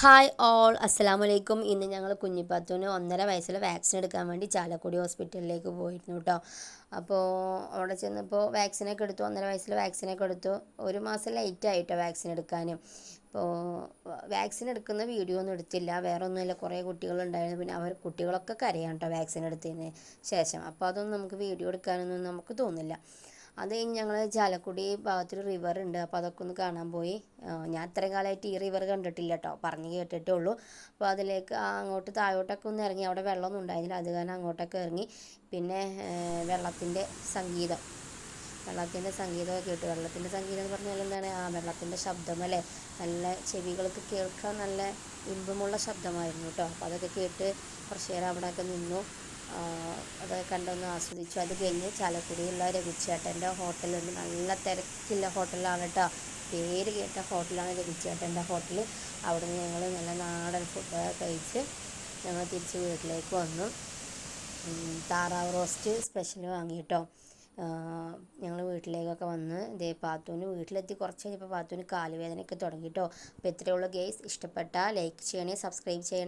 Hi all അസ്സലാമു വലൈക്കും ഇന്ന് ഞങ്ങൾ കുഞ്ഞിപ്പാത്തൂന് ഒന്നര വയസ്സിൽ വാക്സിൻ എടുക്കാൻ വേണ്ടി ചാലക്കുടി ഹോസ്പിറ്റലിലേക്ക് പോയിരുന്നു കേട്ടോ അപ്പോൾ അവിടെ ചെന്നപ്പോൾ വാക്സിനൊക്കെ എടുത്തു. ഒന്നര വയസ്സിൽ വാക്സിനൊക്കെ എടുത്തു. ഒരു മാസം ലേറ്റ് ആയിട്ടോ വാക്സിൻ എടുക്കാൻ അപ്പോൾ വാക്സിൻ എടുക്കുന്ന വീഡിയോ ഒന്നും എടുത്തില്ല. വേറെ ഒന്നുമില്ല കുറേ കുട്ടികളുണ്ടായിരുന്നു. പിന്നെ അവർ കുട്ടികളൊക്കെ കരയാണ് കേട്ടോ വാക്സിൻ എടുത്തതിന് ശേഷം. അപ്പോൾ അതൊന്നും നമുക്ക് വീഡിയോ എടുക്കാനൊന്നും നമുക്ക് തോന്നില്ല അത് കഴിഞ്ഞ് ഞങ്ങൾ ചാലക്കുടി ഭാഗത്തൊരു റിവർ ഉണ്ട്. അപ്പോൾ അതൊക്കെ ഒന്ന് കാണാൻ പോയി. ഞാൻ ഇത്രയും കാലമായിട്ട് ഈ റിവർ കണ്ടിട്ടില്ല കേട്ടോ പറഞ്ഞ് കേട്ടിട്ടേ ഉള്ളൂ. അപ്പോൾ അതിലേക്ക് അങ്ങോട്ട് താഴോട്ടൊക്കെ ഒന്ന് ഇറങ്ങി. അവിടെ വെള്ളമൊന്നും ഉണ്ടായിരുന്നില്ല. അത് കാരണം അങ്ങോട്ടൊക്കെ ഇറങ്ങി. പിന്നെ വെള്ളത്തിന്റെ സംഗീതം. വെള്ളത്തിന്റെ സംഗീതമൊക്കെ കേട്ടു. വെള്ളത്തിന്റെ സംഗീതം എന്ന് പറഞ്ഞാൽ എന്താണ്? ആ വെള്ളത്തിന്റെ ശബ്ദം അല്ലേ? നല്ല ചെവികൾക്ക് കേൾക്കാൻ നല്ല ഇമ്പമുള്ള ശബ്ദമായിരുന്നു കേട്ടോ അപ്പോൾ അതൊക്കെ കേട്ട് കുറച്ച് നേരം അവിടെയൊക്കെ നിന്നു. അത് കണ്ടൊന്ന് ആസ്വദിച്ചു. അത് കഴിഞ്ഞ് ചാലക്കുടിയുള്ള രവിച്ചേട്ടന്റെ ഹോട്ടലുണ്ട്. നല്ല തിരക്കുള്ള ഹോട്ടലാണ് കേട്ടോ. പേര് കേട്ട ഹോട്ടലാണ് രവിച്ചേട്ടന്റെ ഹോട്ടൽ അവിടെ നിന്ന് ഞങ്ങൾ നല്ല നാടൻ ഫുഡ് കഴിച്ച് ഞങ്ങൾ തിരിച്ച് വീട്ടിലേക്ക് വന്നു. താറാവ് റോസ്റ്റ് സ്പെഷ്യൽ വാങ്ങിയിട്ടോ ഞങ്ങൾ വീട്ടിലേക്കൊക്കെ വന്ന് ഇതേ പാത്തൂന് വീട്ടിലെത്തി. കുറച്ച് കഴിഞ്ഞപ്പോൾ പാത്തൂന് കാലുവേദനയൊക്കെ തുടങ്ങിയിട്ടോ അപ്പോൾ ഇത്രയുള്ള ഗെയ്സ് ഇഷ്ടപ്പെട്ടാൽ ലൈക്ക് ചെയ്യണേ സബ്സ്ക്രൈബ് ചെയ്യണേ.